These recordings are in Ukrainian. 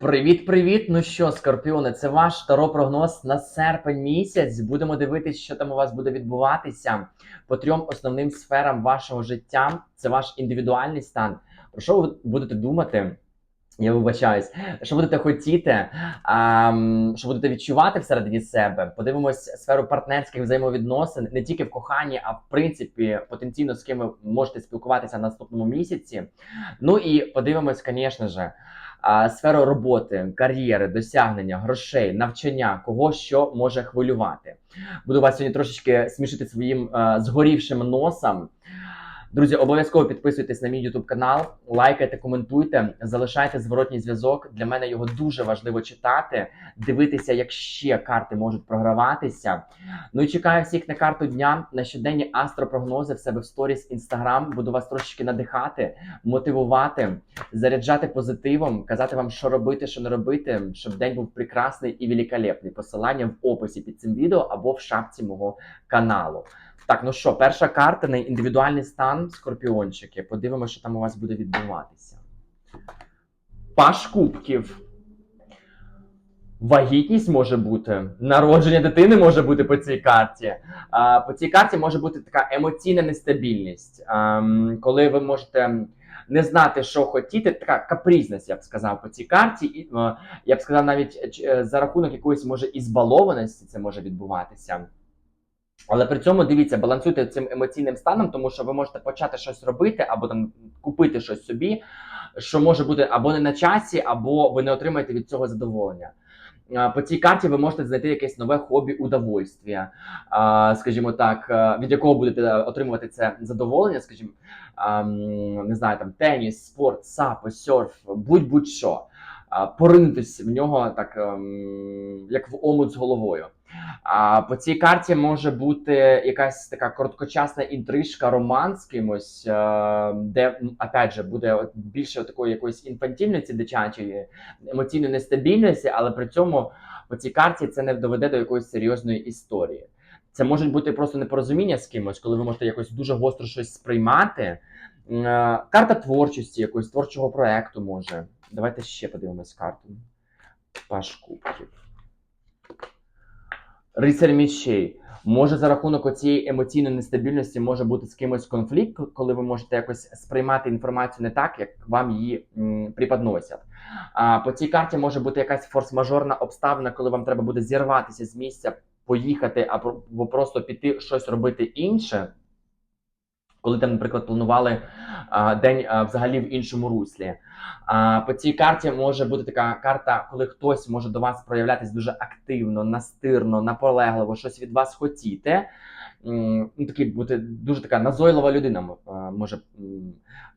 Привіт-привіт! Ну що, Скорпіони, це ваш таро-прогноз на серпень місяць. Будемо дивитися, що там у вас буде відбуватися по трьом основним сферам вашого життя. Це ваш індивідуальний стан. Про що ви будете думати? Я вибачаюсь, що будете хотіти, а, що будете відчувати всередині себе. Подивимось сферу партнерських взаємовідносин не тільки в коханні, а в принципі потенційно з ким ви можете спілкуватися в наступному місяці. Ну і подивимось, звісно ж, сферу роботи, кар'єри, досягнення, грошей, навчання, кого що може хвилювати. Буду вас сьогодні трошечки смішити своїм е, згорівшим носом. Друзі, обов'язково підписуйтесь на мій YouTube канал, лайкайте, коментуйте, залишайте зворотній зв'язок. Для мене його дуже важливо читати, дивитися, як ще карти можуть програватися. Ну і чекаю всіх на карту дня на щоденні астропрогнози в себе в сторіс Instagram. Буду вас трошечки надихати, мотивувати, заряджати позитивом, казати вам, що робити, що не робити, щоб день був прекрасний і великолепний. Посилання в описі під цим відео або в шапці мого каналу. Так, ну що, перша карта на індивідуальний стан скорпіончики. Подивимося, що там у вас буде відбуватися. Паш кубків. Вагітність може бути, народження дитини може бути по цій карті. А, по цій карті може бути така емоційна нестабільність, ам, коли ви можете не знати, що хотіти, така капризність, я б сказав, по цій карті. І, е, я б сказав, навіть е, за рахунок якоїсь може ізбалованості це може відбуватися. Але при цьому дивіться, балансуйте цим емоційним станом, тому що ви можете почати щось робити або там купити щось собі, що може бути або не на часі, або ви не отримаєте від цього задоволення. По цій карті ви можете знайти якесь нове хобі удовольствия, скажімо так, е, від якого будете отримувати це задоволення, скажімо, не знаю, там теніс, спорт, сапи, серф, будь-будь-що. Поринутись в нього так, ем, як в омут з головою. А по цій карті може бути якась така короткочасна інтрижка, роман з кимось, е, де опять же буде більше такої якоїсь інфантільності дитячої, емоційної нестабільності, але при цьому по цій карті це не доведе до якоїсь серйозної історії. Це може бути просто непорозуміння з кимось, коли ви можете якось дуже гостро щось сприймати. Е, Карта творчості, якогось творчого проекту може. Давайте ще подивимось карту. Паш. Рицарь мічей. Може за рахунок оцієї емоційної нестабільності може бути з кимось конфлікт, коли ви можете якось сприймати інформацію не так, як вам її м, преподносять. А по цій карті може бути якась форс-мажорна обставина, коли вам треба буде зірватися з місця, поїхати або просто піти щось робити інше. Коли там, наприклад, планували день взагалі в іншому руслі. По цій карті може бути така карта, коли хтось може до вас проявлятись дуже активно, настирно, наполегливо, щось від вас хотіти. Ну, такий бути дуже така назойлива людина може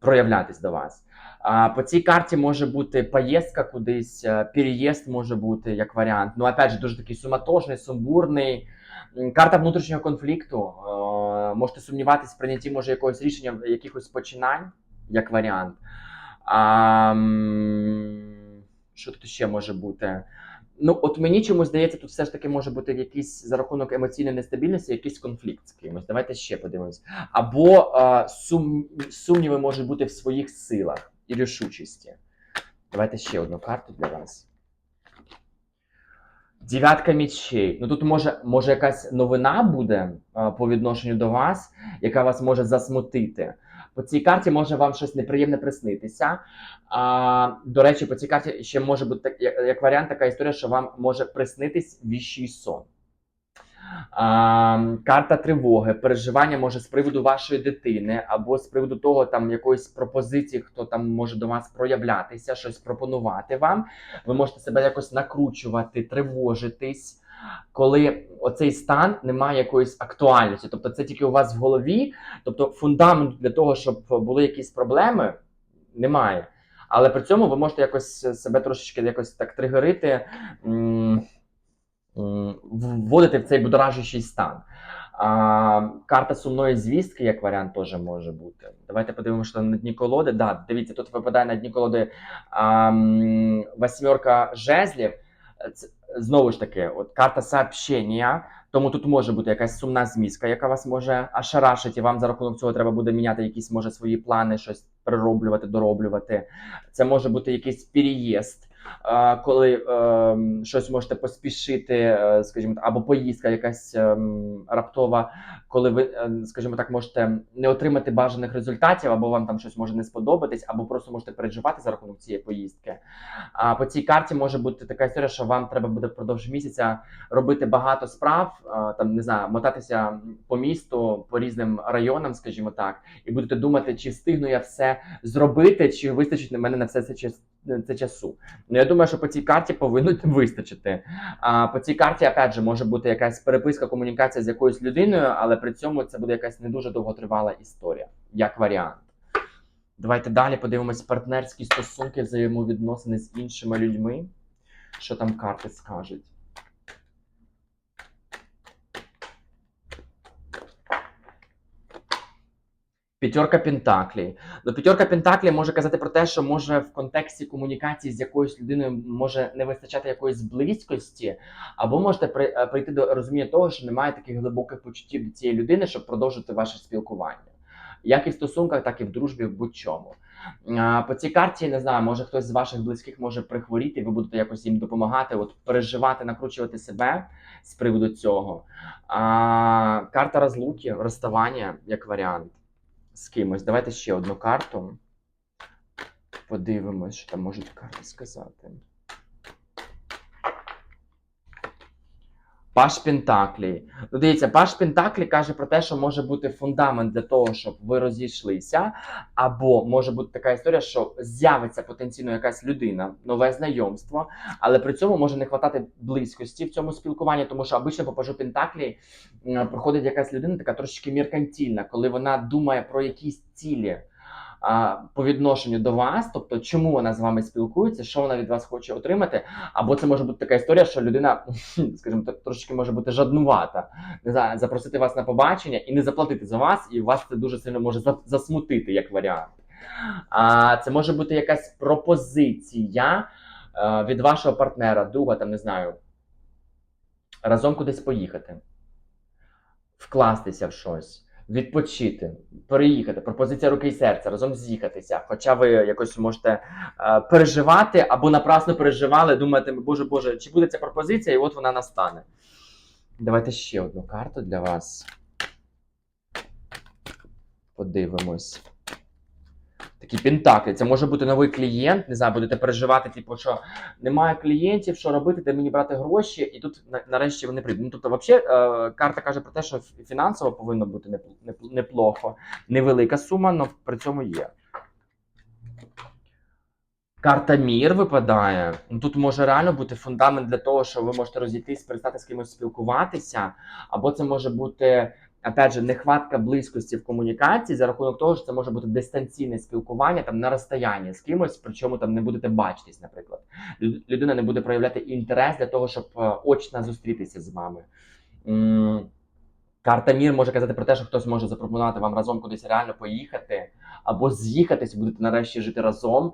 проявлятись до вас. А, по цій карті може бути поїздка кудись, переїзд може бути як варіант. Ну, опять же, дуже такий суматошний, сумбурний. Карта внутрішнього конфлікту. Можете сумніватись в прийнятті може якогось рішення, якихось починань, як варіант. А, що тут ще може бути? Ну, от мені чомусь здається, тут все ж таки може бути якийсь за рахунок емоційної нестабільності, якийсь конфлікт з кимось. Давайте ще подивимось. Або е, сум, сумніви можуть бути в своїх силах і рішучості. Давайте ще одну карту для вас. Дев'ятка мічей. Ну тут може, може якась новина буде а, по відношенню до вас, яка вас може засмутити. По цій карті може вам щось неприємне приснитися. А, до речі, по цій карті ще може бути як, як варіант така історія, що вам може приснитись віщий сон. А, карта тривоги, переживання може з приводу вашої дитини, або з приводу того, там якоїсь пропозиції, хто там може до вас проявлятися, щось пропонувати вам. Ви можете себе якось накручувати, тривожитись, коли оцей стан не має якоїсь актуальності. Тобто, це тільки у вас в голові, тобто фундамент для того, щоб були якісь проблеми, немає. Але при цьому ви можете якось себе трошечки якось так тригерити. Вводити в цей будоражущий стан. А, карта сумної звістки, як варіант, теж може бути. Давайте подивимося, на дні колоди. Да, дивіться, тут випадає на дні колоди а, восьмерка жезлів. Це, знову ж таки, от карта сообщення. Тому тут може бути якась сумна змістка, яка вас може ошарашити, і вам за рахунок цього треба буде міняти якісь може свої плани, щось перероблювати, дороблювати. Це може бути якийсь переїзд. Коли е, щось можете поспішити, е, скажімо або поїздка якась е, раптова, коли ви, е, скажімо так, можете не отримати бажаних результатів, або вам там щось може не сподобатись, або просто можете переживати за рахунок цієї поїздки. А по цій карті може бути така історія, що вам треба буде впродовж місяця робити багато справ, там не знаю, мотатися по місту, по різним районам, скажімо так, і будете думати, чи встигну я все зробити, чи вистачить на мене на все це. Це часу. Ну я думаю, що по цій карті повинно вистачити. А по цій карті, опять же, може бути якась переписка, комунікація з якоюсь людиною, але при цьому це буде якась не дуже довготривала історія, як варіант. Давайте далі подивимось партнерські стосунки, взаємовідносини з іншими людьми. Що там карти скажуть? П'ятерка Пентаклі. Ну, п'ятерка Пентаклі може казати про те, що може в контексті комунікації з якоюсь людиною може не вистачати якоїсь близькості, або можете е, прийти до розуміння того, що немає таких глибоких почуттів до цієї людини, щоб продовжити ваше спілкування. Як і в стосунках, так і в дружбі, в будь-чому. По цій карті не знаю, може хтось з ваших близьких може прихворіти, ви будете якось їм допомагати, от переживати, накручувати себе з приводу цього. А, карта розлуки, розставання як варіант з кимось. Давайте ще одну карту. Подивимось, що там можуть карти сказати. Паш Пентаклі. Ну, дивіться, Паш Пентаклі каже про те, що може бути фундамент для того, щоб ви розійшлися. Або може бути така історія, що з'явиться потенційно якась людина, нове знайомство, але при цьому може не хватати близькості в цьому спілкуванні, тому що обично по Пажу Пентаклі проходить якась людина, така трошечки меркантильна, коли вона думає про якісь цілі. По відношенню до вас, тобто чому вона з вами спілкується, що вона від вас хоче отримати, або це може бути така історія, що людина, скажімо так, трошки може бути жаднувата, не знаю, запросити вас на побачення і не заплатити за вас, і вас це дуже сильно може засмутити як варіант. А це може бути якась пропозиція е, від вашого партнера, друга, там не знаю, разом кудись поїхати, вкластися в щось. Відпочити, переїхати, пропозиція руки і серця, разом з'їхатися. Хоча ви якось можете е, переживати або напрасно переживали, думаєте, боже Боже, чи буде ця пропозиція, і от вона настане. Давайте ще одну карту для вас. Подивимось. Такі пентаклі. Це може бути новий клієнт. Не знаю, будете переживати, типу, що немає клієнтів, що робити, де мені брати гроші, і тут нарешті вони прийдуть. Ну, тобто, взагалі, е, карта каже про те, що фінансово повинно бути неп- неп- неплохо. Невелика сума, але при цьому є. Карта мір випадає. Ну, Тут може реально бути фундамент для того, що ви можете розійтись, перестати з кимось спілкуватися, або це може бути, опять же, нехватка близькості в комунікації за рахунок того, що це може бути дистанційне спілкування там на розстоянні з кимось, причому там не будете бачитись, наприклад. Людина не буде проявляти інтерес для того, щоб е, очно зустрітися з вами. Карта мір може казати про те, що хтось може запропонувати вам разом кудись реально поїхати, або з'їхатись, будете нарешті жити разом.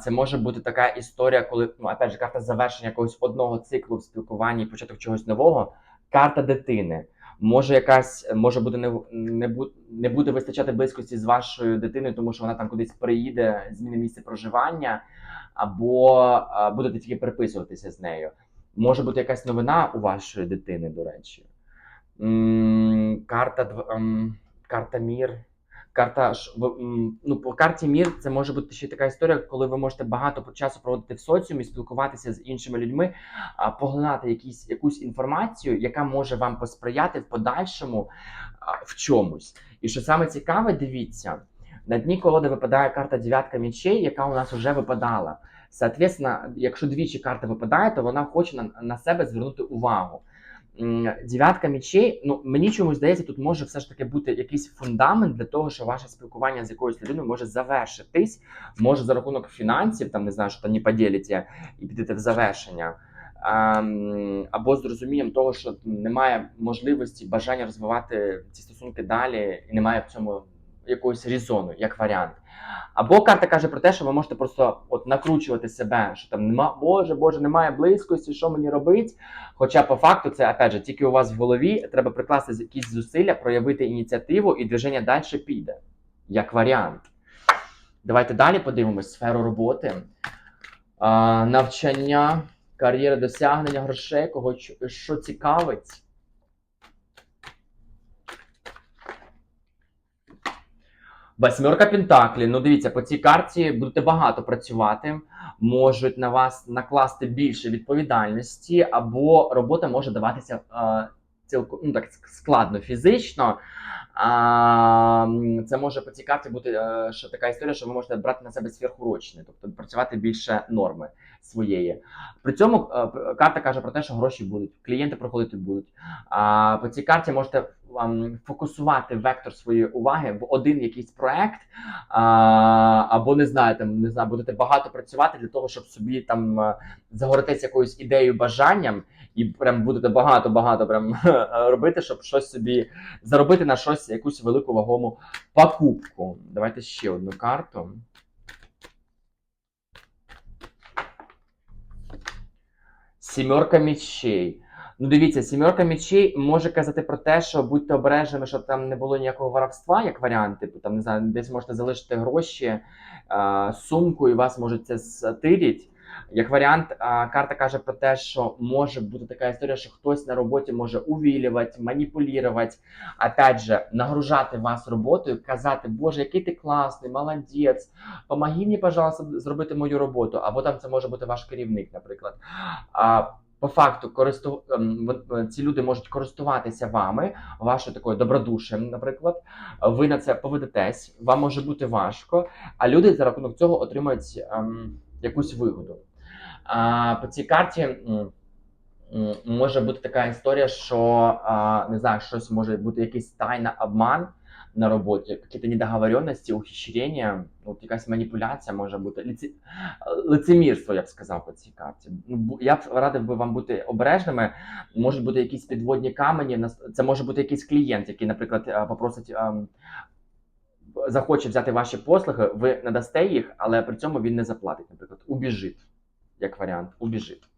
Це може бути така історія, коли ну, опять же, карта завершення якогось одного циклу в спілкуванні, початок чогось нового. Карта дитини. Може, якась може бути не, не, не буде вистачати близькості з вашою дитиною, тому що вона там кудись приїде, зміни місце проживання, або будете тільки переписуватися з нею. Може бути якась новина у вашої дитини, до речі. Карта карта мір. Карта ну, по карті мір це може бути ще така історія, коли ви можете багато часу проводити в соціумі, спілкуватися з іншими людьми, поглинати якісь, якусь інформацію, яка може вам посприяти в подальшому в чомусь. І що саме цікаве, дивіться, на дні колоди випадає карта дев'ятка мічей, яка у нас вже випадала. Соответственно, якщо двічі карта випадає, то вона хоче на, на себе звернути увагу. Дев'ятка мічей, ну мені чомусь здається, тут може все ж таки бути якийсь фундамент для того, що ваше спілкування з якоюсь людиною може завершитись, може за рахунок фінансів, там не знаю, що не поділіться і підете в завершення. Ем, або з розумінням того, що немає можливості бажання розвивати ці стосунки далі, і немає в цьому якогось різону, як варіант. Або карта каже про те, що ви можете просто от накручувати себе, що там нема, боже, боже, немає близькості, що мені робити. Хоча по факту це опять же тільки у вас в голові треба прикласти якісь зусилля, проявити ініціативу і движення далі піде, як варіант. Давайте далі подивимось сферу роботи. А, навчання, кар'єра, досягнення грошей, кого що цікавить. Восьмерка Пентаклі. Ну, дивіться, по цій карті будете багато працювати, можуть на вас накласти більше відповідальності, або робота може даватися е, цілком ну, так складно фізично. А, це може по цій карті бути е, що така історія, що ви можете брати на себе сверхурочне, тобто працювати більше норми своєї. При цьому е, карта каже про те, що гроші будуть, клієнти проходити будуть. А по цій карті можете фокусувати вектор своєї уваги в один якийсь проект, або не знаю, там не знаю, будете багато працювати для того, щоб собі там е, загоритися якоюсь ідеєю, бажанням, і прям будете багато багато прям робити, щоб щось собі заробити на щось, якусь велику вагому покупку. Давайте ще одну карту. Сімерка мічей. Ну, дивіться, сімерка мічей може казати про те, що будьте обережними, щоб там не було ніякого воровства, як варіант. Типу, там не знаю, десь можете залишити гроші, е, сумку, і вас можуть це стирять. Як варіант, карта каже про те, що може бути така історія, що хтось на роботі може увілювати, маніпулювати, опять же, нагружати вас роботою, казати, Боже, який ти класний, молодець, помоги мені, пожалуйста, зробити мою роботу. Або там це може бути ваш керівник, наприклад. По факту користу... ем, ці люди можуть користуватися вами, вашою такою добродушем, наприклад. Ви на це поведетесь, вам може бути важко, а люди за рахунок цього отримають ем, якусь вигоду. А, по цій карті може бути така історія, що не знаю, щось може бути якийсь тайна обман на роботі, якісь недоговоренності, ухищрення, от якась маніпуляція може бути. Лиці... Лицемірство, я б сказав по цій карті. Ну, Я б радив би вам бути обережними. Можуть бути якісь підводні камені. Це може бути якийсь клієнт, який, наприклад, попросить. ем, Захоче взяти ваші послуги, ви надасте їх, але при цьому він не заплатить, наприклад, убіжить, як варіант, убіжить.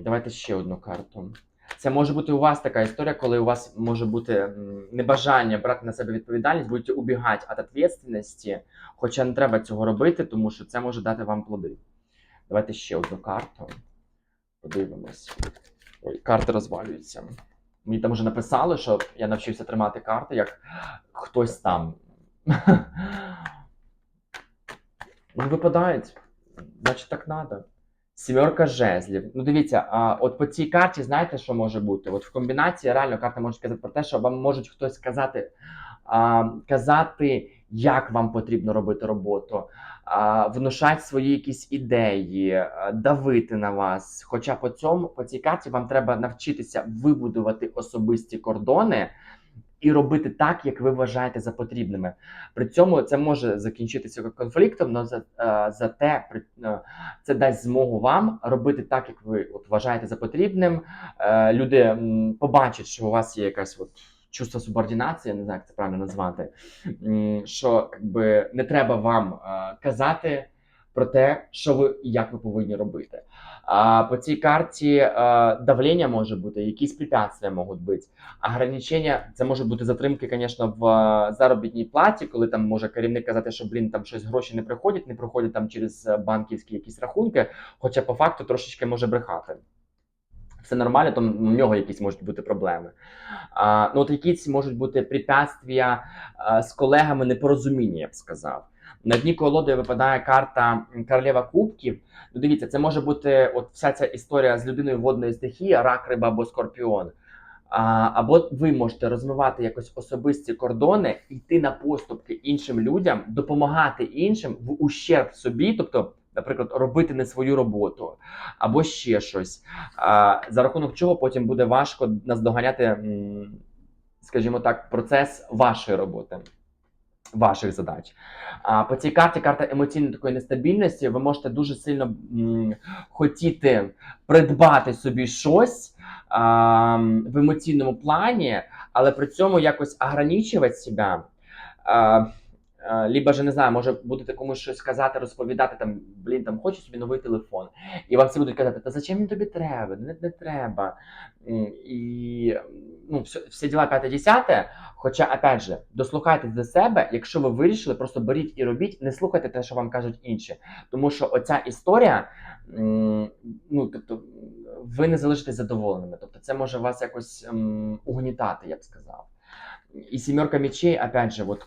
Давайте ще одну карту. Це може бути у вас така історія, коли у вас може бути небажання брати на себе відповідальність, будете убігати від відповідальності, хоча не треба цього робити, тому що це може дати вам плоди. Давайте ще одну карту. Подивимось. Ой, карти розвалюються. Мені там вже написали, що я навчився тримати карти, як хтось там. Ну, випадають. Значить, так треба. Сімерка жезлів. Ну, дивіться, а, от по цій карті, знаєте, що може бути? От в комбінації реально карта може сказати про те, що вам можуть хтось сказати, а, казати, як вам потрібно робити роботу, а, внушати свої якісь ідеї, давити на вас. Хоча по цьому, по цій карті вам треба навчитися вибудувати особисті кордони. І робити так, як ви вважаєте за потрібними. При цьому це може закінчитися конфліктом, але за, е, зате е, це дасть змогу вам робити так, як ви от вважаєте за потрібним. Е, люди побачать, що у вас є якась от чувство субординації, не знаю, як це правильно назвати. Що якби не треба вам казати про те, що ви і як ви повинні робити. А по цій карті е, давлення може бути, якісь препятствия можуть бути. Ограничення це може бути затримки, звісно, в е, заробітній платі, коли там може керівник казати, що блін, там щось гроші не приходять, не проходять там через е, банківські якісь рахунки, хоча по факту трошечки може брехати. Все нормально, то в нього якісь можуть бути проблеми. А, ну, от якісь можуть бути препятствия з колегами непорозуміння, я б сказав. На дні колоди випадає карта королева кубків. Ну, дивіться, це може бути от вся ця історія з людиною водної стихії, рак, риба або скорпіон. А, або ви можете розвивати якось особисті кордони, йти на поступки іншим людям, допомагати іншим в ущерб собі, тобто, наприклад, робити не свою роботу, або ще щось. А, за рахунок чого потім буде важко наздоганяти, скажімо так, процес вашої роботи. Ваших задач. А по цій карті карта емоційної такої нестабільності. Ви можете дуже сильно м, хотіти придбати собі щось а, в емоційному плані, але при цьому якось ограничувати себе. А, а, либо же не знаю, може будете комусь щось казати, розповідати там, блін, там хочу собі новий телефон. І вам всі будуть казати, та зачем він тобі треба? Не, не треба. І ну, все, всі діла 5-10, Хоча, опять же, дослухайтесь до себе, якщо ви вирішили, просто беріть і робіть, не слухайте те, що вам кажуть інші. Тому що оця історія, ну тобто, ви не залишитесь задоволеними. Тобто, це може вас якось угнітати, я б сказав. І сімерка мечей, опять же, вот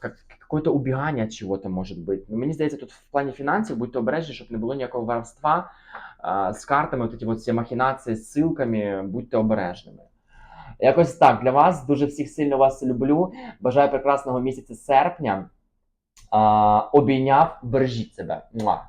какое-то убегание от чего-то може бути. Но мені здається, тут в плані фінансів будьте обережні, щоб не було ніякого воровства з картами, от ці от всі махінації з ссылками, будьте обережними. Якось так для вас. Дуже всіх сильно вас люблю. Бажаю прекрасного місяця серпня. А, обійняв, бережіть себе. Муа.